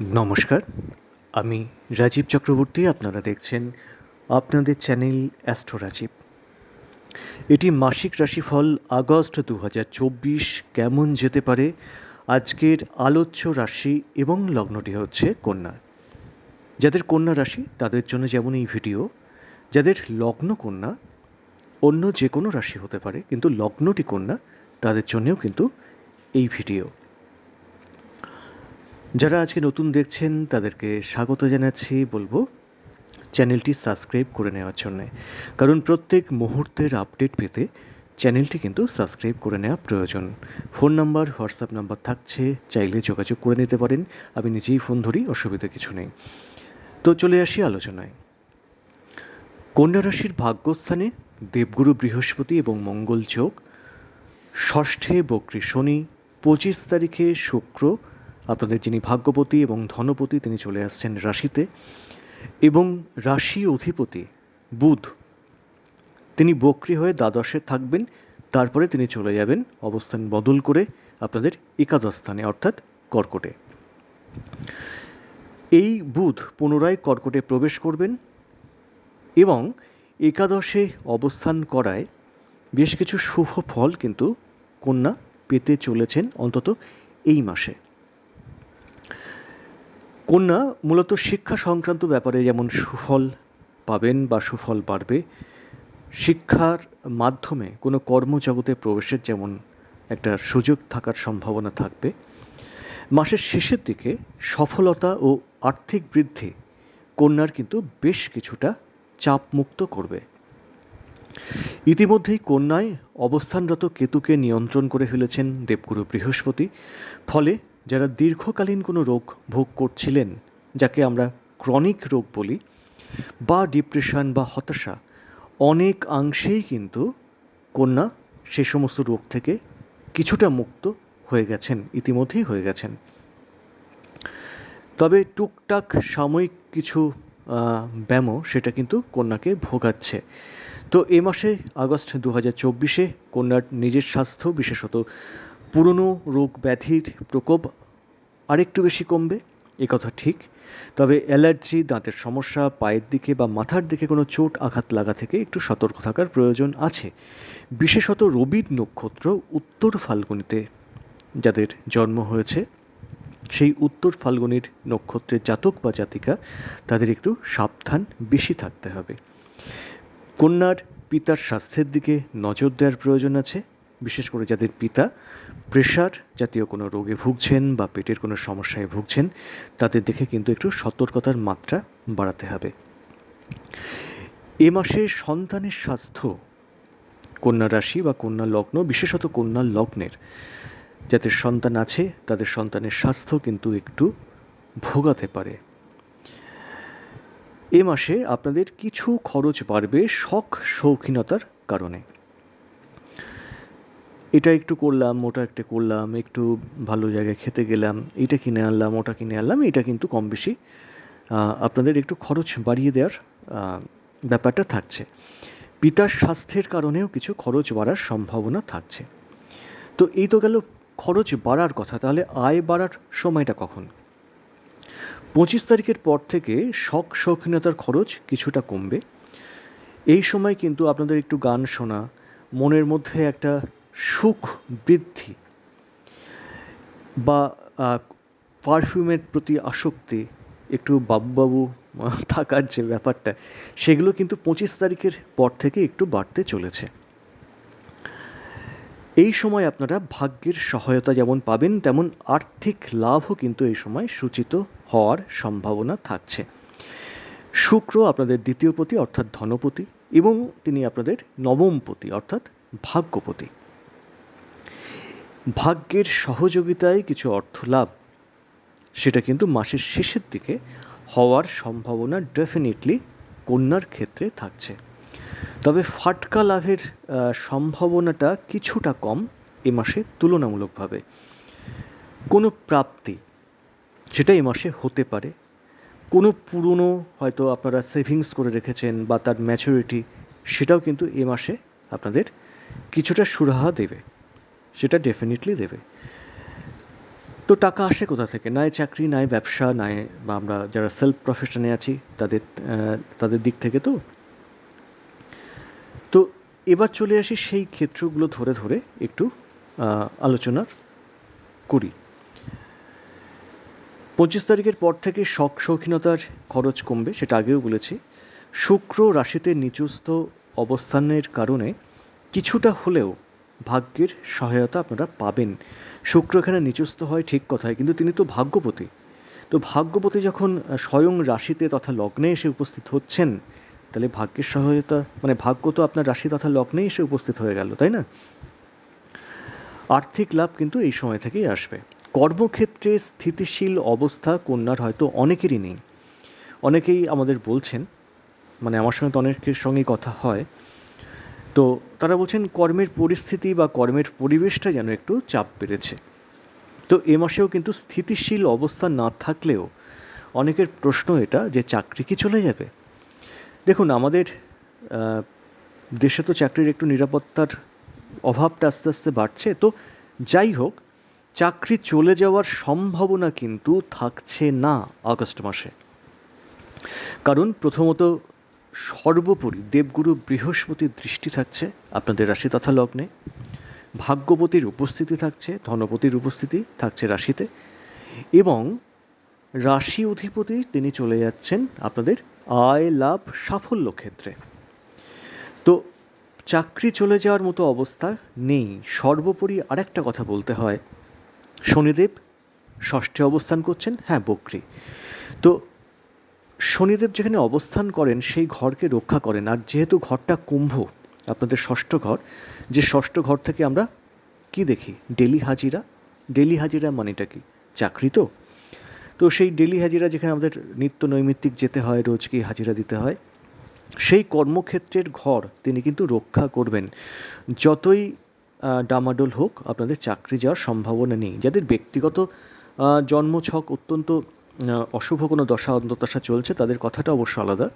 নমস্কার, আমি রাজীব চক্রবর্তী, আপনারা দেখছেন আপনাদের চ্যানেল অ্যাস্ট্রো রাজীব। এটি মাসিক রাশিফল আগস্ট দু হাজার চব্বিশ, কেমন যেতে পারে? আজকের আলোচ্য রাশি এবং লগ্নটি হচ্ছে কন্যা। যাদের কন্যা রাশি, তাদের জন্য যেমন এই ভিডিও, যাদের লগ্ন কন্যা, অন্য যে কোনো রাশি হতে পারে, কিন্তু লগ্নটি কন্যা, তাদের জন্যেও কিন্তু এই ভিডিও। যারা আজকে নতুন দেখছেন, তাদেরকে স্বাগত জানাচ্ছি, বলব চ্যানেলটি সাবস্ক্রাইব করে নেওয়ার জন্যে। কারণ প্রত্যেক মুহূর্তের আপডেট পেতে চ্যানেলটি কিন্তু সাবস্ক্রাইব করে নেওয়া প্রয়োজন। ফোন নাম্বার, হোয়াটসঅ্যাপ নাম্বার থাকছে, চাইলে যোগাযোগ করে নিতে পারেন। আমি নিজেই ফোন ধরি, অসুবিধা কিছু নেই। তো চলে আসি আলোচনায়। কন্যা রাশির ভাগ্যস্থানে দেবগুরু বৃহস্পতি এবং মঙ্গল যোগ, ষষ্ঠে বক্রী শনি, পঁচিশ তারিখে শুক্র আপনাদের যিনি ভাগ্যপতি এবং ধনপতি, তিনি চলে আসছেন রাশিতে। এবং রাশি অধিপতি বুধ, তিনি বক্রি হয়ে দ্বাদশে থাকবেন, তারপরে তিনি চলে যাবেন অবস্থান বদল করে আপনাদের একাদশ স্থানে, অর্থাৎ কর্কটে। এই বুধ পুনরায় কর্কটে প্রবেশ করবেন এবং একাদশে অবস্থান করায় বেশ কিছু শুভ ফল কিন্তু কন্যা পেতে চলেছেন অন্তত এই মাসে। কন্যা মূলত শিক্ষা সংক্রান্ত ব্যাপারে যেমন সুফল পাবেন বা সুফল বাড়বে, শিক্ষার মাধ্যমে কোনো কর্মজগতে প্রবেশের যেমন একটা সুযোগ থাকার সম্ভাবনা থাকবে। মাসের শেষের দিকে সফলতা ও আর্থিক বৃদ্ধি কন্যার কিন্তু বেশ কিছুটা চাপমুক্ত করবে। ইতিমধ্যেই কন্যায় অবস্থানরত কেতুকে নিয়ন্ত্রণ করে ফেলেছেন দেবগুরু বৃহস্পতি, ফলে যারা দীর্ঘকালীন কোনো রোগ ভোগ করছিলেন, যাকে আমরা ক্রনিক রোগ বলি, বা ডিপ্রেশন বা হতাশা, অনেক অংশেই কিন্তু কন্যা সে সমস্ত রোগ থেকে কিছুটা মুক্ত হয়ে গেছেন, ইতিমধ্যেই হয়ে গেছেন। তবে টুকটাক সাময়িক কিছু ব্যামো সেটা কিন্তু কন্যাকে ভোগাচ্ছে। তো এ মাসে আগস্ট দু হাজার চব্বিশে কন্যার নিজের স্বাস্থ্য বিশেষত পুরনো রোগ ব্যাধির প্রকোপ আরেকটু বেশি কমবে, এ কথা ঠিক। তবে অ্যালার্জি, দাঁতের সমস্যা, পায়ের দিকে বা মাথার দিকে কোনো চোট, আঘাত লাগা থেকে একটু সতর্ক থাকার প্রয়োজন আছে। বিশেষত রবির নক্ষত্র উত্তর ফাল্গুনিতে যাদের জন্ম হয়েছে, সেই উত্তর ফাল্গুনির নক্ষত্রের জাতক বা জাতিকা তাদের একটু সাবধান, বেশি থাকতে হবে। কন্যার পিতার স্বাস্থ্যের দিকে নজর দেওয়ার প্রয়োজন আছে। বিশেষ করে যাদের পিতা প্রেশার জাতীয় কোনো রোগে ভুগছেন বা পেটের কোনো সমস্যায় ভুগছেন, তাদের দেখে কিন্তু একটু সতর্কতার মাত্রা বাড়াতে হবে। এ মাসে সন্তানের স্বাস্থ্য, কন্যা রাশি বা কন্যা লগ্ন, বিশেষত কন্যা লগ্নের যাদের সন্তান আছে, তাদের সন্তানের স্বাস্থ্য কিন্তু একটু ভোগাতে পারে। এ মাসে আপনাদের কিছু খরচ বাড়বে শখ শৌখিনতার কারণে। এটা একটু করলাম, ওটা একটা করলাম, একটু ভালো জায়গায় খেতে গেলাম, এটা কিনে আনলাম, ওটা কিনে আনলাম, এটা কিন্তু কম বেশি আপনাদের একটু খরচ বাড়িয়ে দেওয়ার ব্যাপারটা থাকছে। পিতার স্বাস্থ্যের কারণেও কিছু খরচ বাড়ার সম্ভাবনা থাকছে। তো এই তো গেল খরচ বাড়ার কথা, তাহলে আয় বাড়ার সময়টা কখন? পঁচিশ তারিখের পর থেকে শখ শৌখিনতার খরচ কিছুটা কমবে। এই সময় কিন্তু আপনাদের একটু গান শোনা, মনের মধ্যে একটা সুখ বৃদ্ধি বা পারফিউমের প্রতি আসক্তি, একটু বাবু বাবু থাকার যে ব্যাপারটা, সেগুলো কিন্তু পঁচিশ তারিখের পর থেকে একটু বাড়তে চলেছে। এই সময় আপনারা ভাগ্যের সহায়তা যেমন পাবেন, তেমন আর্থিক লাভও কিন্তু এই সময় সূচিত হওয়ার সম্ভাবনা থাকছে। শুক্র আপনাদের দ্বিতীয়পতি অর্থাৎ ধনপতি, এবং তিনি আপনাদের নবমপতি অর্থাৎ ভাগ্যপতি। ভাগ্যের সহযোগিতায় কিছু অর্থ লাভ। সেটা কিন্তু মাসের শেষের দিকে হওয়ার সম্ভাবনা ডেফিনেটলি কন্যার ক্ষেত্রে থাকছে। তবে ফাটকা লাভের সম্ভাবনাটা কিছুটা কম এ মাসে তুলনামূলকভাবে। কোনো প্রাপ্তি সেটা এ মাসে হতে পারে। কোনো পুরনো হয়তো আপনারা সেভিংস করে রেখেছেন বা তার ম্যাচুরিটি সেটাও কিন্তু এ মাসে আপনাদের কিছুটা সুরাহা দেবে। সেটা ডেফিনেটলি দেবে। তো টাকা আসে কোথা থেকে? নয় চাকরি নাই ব্যবসা নাই বা আমরা যারা সেলফ প্রফেশনে আছি, তাদের তাদের দিক থেকে তো? তো এবার চলে আসি সেই ক্ষেত্রগুলো ধরে ধরে একটু আলোচনার করি। পঁচিশ তারিখের পর থেকে শখ শৌখিনতার খরচ কমবে, সেটা আগেও বলেছি। শুক্র রাশিতে নিচুস্থ অবস্থানের কারণে কিছুটা হলেও ভাগ্যের সহায়তা আপনারা পাবেন। শুক্র এখানে নিচুস্থ হয়, ঠিক কথাই, কিন্তু তিনি তো ভাগ্যপতি। তো ভাগ্যপতি যখন স্বয়ং রাশিতে তথা লগ্নে এসে উপস্থিত হচ্ছেন, তাহলে ভাগ্যের সহায়তা মানে ভাগ্য তো আপনার রাশি তথা লগ্নে এসে উপস্থিত হয়ে গেল, তাই না? আর্থিক লাভ কিন্তু এই সময় থেকেই আসবে। কর্মক্ষেত্রে স্থিতিশীল অবস্থা কন্যার হয়তো অনেকেরই নেই। অনেকেই আমাদের বলছেন মানে আমার সঙ্গে তো অনেকের সঙ্গেই কথা হয় তো তারা বলছেন, কর্মের পরিস্থিতি বা কর্মের পরিবেশটা যেন একটু চাপ বেড়েছে। তো এ মাসেও কিন্তু স্থিতিশীল অবস্থা না থাকলেও অনেকের প্রশ্ন এটা যে চাকরি কি চলে যাবে? দেখুন, আমাদের দেশে তো চাকরির একটু নিরাপত্তার অভাবটা আস্তে আস্তে বাড়ছে। তো যাই হোক, চাকরি চলে যাওয়ার সম্ভাবনা কিন্তু থাকছে না আগস্ট মাসে। কারণ প্রথমত সর্বোপরি দেবগুরু বৃহস্পতির দৃষ্টি থাকছে আপনাদের রাশি তথা লগ্নে। ভাগ্যপতির উপস্থিতি থাকছে, ধনপতির উপস্থিতি থাকছে রাশিতে এবং রাশি অধিপতি তিনি চলে যাচ্ছেন আপনাদের আয়, লাভ, সাফল্য ক্ষেত্রে। তো চাকরি চলে যাওয়ার মতো অবস্থা নেই। সর্বোপরি আরেকটা কথা বলতে হয়। শনিদেব ষষ্ঠে অবস্থান করছেন হ্যাঁ বকরি। তো শনিদেব যেখানে অবস্থান করেন, সেই ঘরকে রক্ষা করেন। আর যেহেতু ঘরটা কুম্ভ, আপনাদের ষষ্ঠ ঘর, যে ষষ্ঠ ঘর থেকে আমরা কি দেখি? ডেলি হাজিরা? ডেলি হাজিরা মানেটা কি? চাকরি তো? তো সেই ডেলি হাজিরা যেখানে আমাদের নিত্য নৈমিত্তিক যেতে হয় রোজকে হাজিরা দিতে হয়, সেই কর্মক্ষেত্রের ঘর তিনি কিন্তু রক্ষা করবেন। যতই ডামাডোল হোক, আপনাদের চাকরি যাওয়ার সম্ভাবনা নেই। যাদের ব্যক্তিগত জন্মছক অত্যন্ত অশুভ কোনো দশা অন্তদশা চলছে, তাদের কথাটা অবশ্য আলাদা।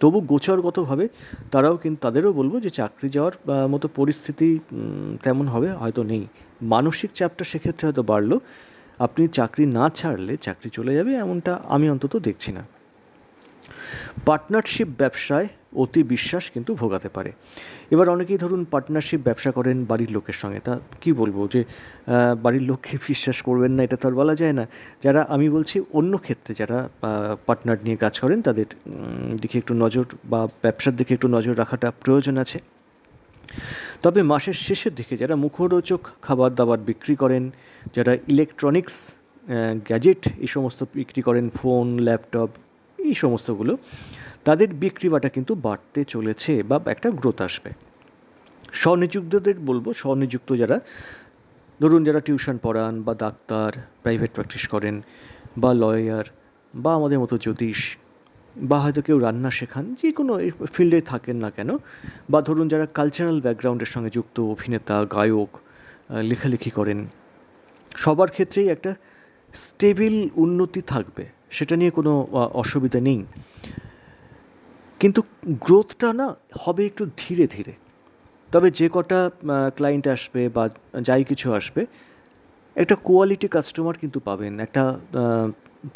তবু গোচরগতভাবে তারাও কিন্তু, তাদেরও বলব যে চাকরি যাওয়ার মতো পরিস্থিতি তেমন হবে হয়তো নেই। মানসিক চাপটা সেক্ষেত্রে হয়তো বাড়লো। আপনি চাকরি না ছাড়লে চাকরি চলে যাবে এমনটা আমি অন্তত দেখছি না। পার্টনারশিপ ব্যবসায় অতি বিশ্বাস কিন্তু ভোগাতে পারে। এবার অনেকেই ধরুন পার্টনারশিপ ব্যবসা করেন বাড়ির লোকের সঙ্গে। তা কি বলব যে বাড়ির লোককে বিশ্বাস করবেন না, এটা তো আর বলা যায় না। যারা, আমি বলছি অন্য ক্ষেত্রে যারা পার্টনার নিয়ে কাজ করেন, তাদের দিকে একটু নজর বা ব্যবসার দিকে একটু নজর রাখাটা প্রয়োজন আছে। তবে মাসের শেষের দিকে যারা মুখরোচক খাবার দাবার বিক্রি করেন, যারা ইলেকট্রনিক্স গ্যাজেট এই সমস্ত বিক্রি করেন ফোন ল্যাপটপ এই সমস্তগুলো তাদের বিক্রি বাটা কিন্তু বাড়তে চলেছে বা একটা গ্রোথ আসবে। স্বনিযুক্তদের বলব, স্বনিযুক্ত যারা, ধরুন যারা টিউশন পড়ান বা ডাক্তার প্রাইভেট প্র্যাকটিস করেন বা লয়ার বা আমাদের মতো জ্যোতিষ বা হয়তো কেউ রান্না শেখান যে কোনো ফিল্ডে থাকেন না কেন বা ধরুন যারা কালচারাল ব্যাকগ্রাউন্ডের সঙ্গে যুক্ত, অভিনেতা, গায়ক লেখালেখি করেন, সবার ক্ষেত্রেই একটা স্টেবিল উন্নতি থাকবে। সেটা নিয়ে কোনো অসুবিধা নেই। কিন্তু গ্রোথটা না হবে একটু ধীরে ধীরে। তবে যে কটা ক্লায়েন্ট আসবে বা যাই কিছু আসবে, একটা কোয়ালিটি কাস্টমার কিন্তু পাবেন। একটা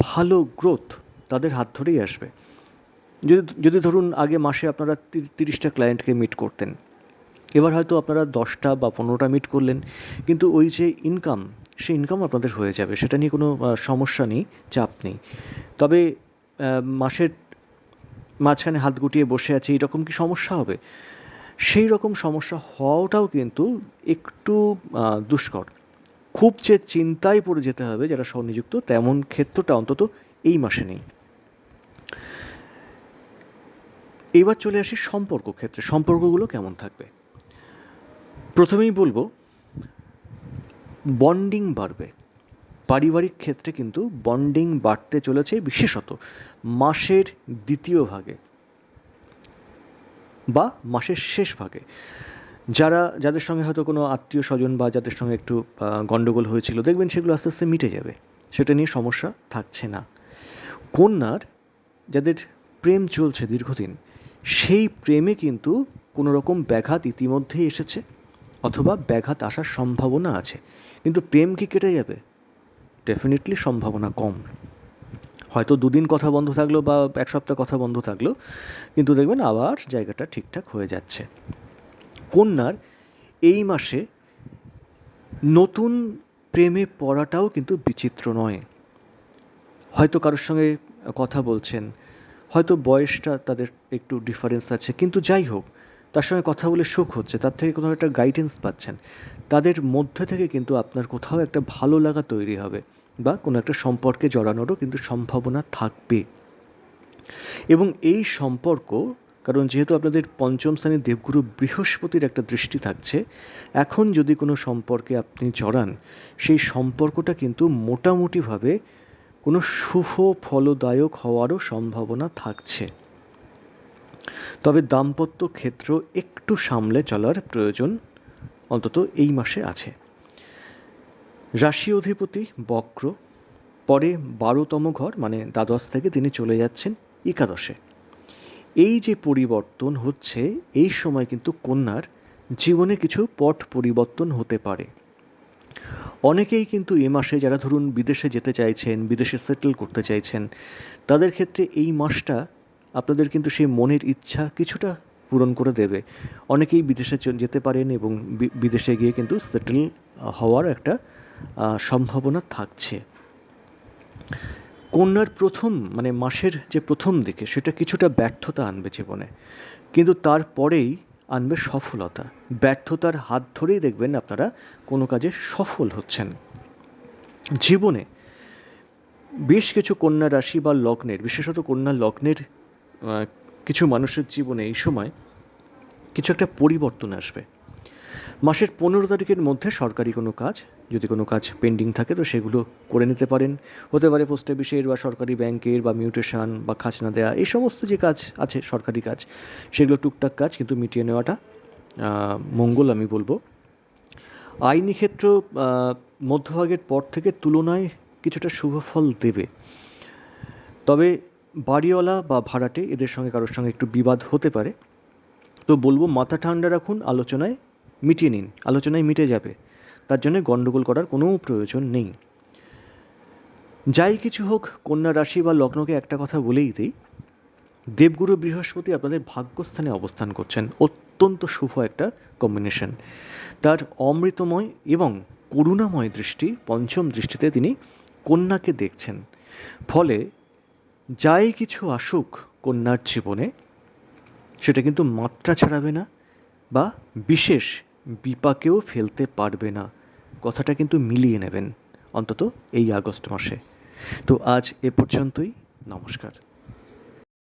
ভালো গ্রোথ তাদের হাত ধরেই আসবে। যদি যদি ধরুন আগে মাসে আপনারা তিরিশটা ক্লায়েন্টকে মিট করতেন। এবার হয়তো আপনারা দশটা বা পনেরোটা মিট করলেন। কিন্তু ওই যে ইনকাম সেই ইনকাম আপনাদের হয়ে যাবে, সেটা নিয়ে কোনো সমস্যা নেই, চাপ নেই। তবে মাসের মাঝখানে হাত গুটিয়ে বসে আছে, এরকম কি সমস্যা হবে? সেই রকম সমস্যা হওয়াটাও কিন্তু একটু দুষ্কর। খুব যে চিন্তায় পড়ে যেতে হবে যারা স্বনিযুক্ত, তেমন ক্ষেত্রটা অন্তত এই মাসে নেই। এবার চলে আসি সম্পর্ক ক্ষেত্রে। সম্পর্কগুলো কেমন থাকবে? প্রথমেই বলব বন্ডিং বাড়বে। পারিবারিক ক্ষেত্রে কিন্তু বন্ডিং বাড়তে চলেছে বিশেষত মাসের দ্বিতীয় ভাগে বা মাসের শেষ ভাগে। যারা, যাদের সঙ্গে হয়তো কোনো আত্মীয় স্বজন বা যাদের সঙ্গে একটু গণ্ডগোল হয়েছিল, দেখবেন সেগুলো আস্তে আস্তে মিটে যাবে। সেটা নিয়ে সমস্যা থাকছে না। কন্যার যাদের প্রেম চলছে দীর্ঘদিন, সেই প্রেমে কিন্তু কোনো রকম ব্যাঘাত ইতিমধ্যেই এসেছে। অথবা ব্যাঘাত আসার সম্ভাবনা আছে, কিন্তু প্রেম কি কেটে যাবে? ডেফিনেটলি সম্ভাবনা কম। হয়তো দুদিন কথা বন্ধ থাকল বা এক সপ্তাহ কথা বন্ধ থাকল, কিন্তু দেখবেন আবার জায়গাটা ঠিকঠাক হয়ে যাচ্ছে। কন্যার এই মাসে নতুন প্রেমে পড়াটাও কিন্তু বিচিত্র নয়। হয়তো কারোর সঙ্গে কথা বলছেন, হয়তো বয়সটা তাদের একটু ডিফারেন্স আছে, কিন্তু যাই হোক তার সঙ্গে কথা বলে সুখ হচ্ছে, তার থেকে কোথাও একটা গাইডেন্স পাচ্ছেন। তাদের মধ্যে থেকে কিন্তু আপনার কোথাও একটা ভালো লাগা তৈরি হবে বা কোনো একটা সম্পর্কে জড়ানোরও কিন্তু সম্ভাবনা থাকবে। এবং এই সম্পর্ক, কারণ যেহেতু আপনাদের পঞ্চম শ্রেণির দেবগুরু বৃহস্পতির একটা দৃষ্টি থাকছে, এখন যদি কোনো সম্পর্কে আপনি জড়ান, সেই সম্পর্কটা কিন্তু মোটামুটিভাবে কোনো শুভ, ফলদায়ক হওয়ারও সম্ভাবনা থাকছে। তবে দাম্পত্য ক্ষেত্র একটু সামলে চলার প্রয়োজন অন্তত এই মাসে আছে। রাশি অধিপতি বক্র পরে বারোতম ঘর মানে দ্বাদশ থেকে তিনি চলে যাচ্ছেন একাদশে। এই যে পরিবর্তন হচ্ছে, এই সময় কিন্তু কন্যার জীবনে কিছু পট পরিবর্তন হতে পারে। অনেকেই কিন্তু এ মাসে যারা ধরুন বিদেশে যেতে চাইছেন, বিদেশে সেটেল করতে চাইছেন, তাদের ক্ষেত্রে এই মাসটা আপনাদের কিন্তু সেই মনের ইচ্ছা কিছুটা পূরণ করে দেবে। অনেকেই বিদেশে যেতে পারেন এবং বিদেশে গিয়ে কিন্তু সেটেল হওয়ার একটা সম্ভাবনা থাকছে। কন্যার প্রথম মানে মাসের যে প্রথম দিকে সেটা কিছুটা ব্যর্থতা আনবে জীবনে। কিন্তু তারপরেই আনবে সফলতা। ব্যর্থতার হাত ধরেই দেখবেন আপনারা কোনো কাজে সফল হচ্ছেন। জীবনে বেশ কিছু কন্যা রাশি বা লগ্নের, বিশেষত কন্যা লগ্নের কিছু মানুষের জীবনে এই সময় কিছু একটা পরিবর্তন আসবে। মাসের পনেরো তারিখের মধ্যে সরকারি কোনো কাজ, যদি কোনো কাজ পেন্ডিং থাকে তো সেগুলো করে নিতে পারেন। হতে পারে পোস্ট অফিসের বা সরকারি ব্যাংকের বা মিউটেশন বা খাজনা দেওয়া এই সমস্ত যে কাজ আছে, সরকারি কাজ, সেগুলো টুকটাক কাজ কিন্তু মিটিয়ে নেওয়াটা মঙ্গল আমি বলব। আইনি ক্ষেত্র মধ্যভাগের পর থেকে তুলনায় কিছুটা শুভ ফল দেবে। তবে বাড়িওয়ালা বা ভাড়াটে এদের সঙ্গে কারোর সঙ্গে একটু বিবাদ হতে পারে। তো বলব, মাথা ঠান্ডা রাখুন, আলোচনায় মিটিয়ে নিন, আলোচনায় মিটে যাবে। তার জন্য গণ্ডগোল করার কোনো প্রয়োজন নেই। যাই কিছু হোক, কন্যা রাশি বা লগ্নকে একটা কথা বলেই দিই। দেবগুরু বৃহস্পতি আপনাদের ভাগ্যস্থানে অবস্থান করছেন। অত্যন্ত শুভ একটা কম্বিনেশন তার অমৃতময় এবং করুণাময় দৃষ্টি, পঞ্চম দৃষ্টিতে তিনি কন্যাকে দেখছেন। ফলে যাই কিছু আসুক কন্যার জীবনে, সেটা কিন্তু মাত্রা ছাড়াবে না বা বিশেষ বিপাকেও ফেলতে পারবে না। কথাটা কিন্তু মিলিয়ে নেবেন অন্তত এই আগস্ট মাসে। তো আজ এ পর্যন্তই। নমস্কার।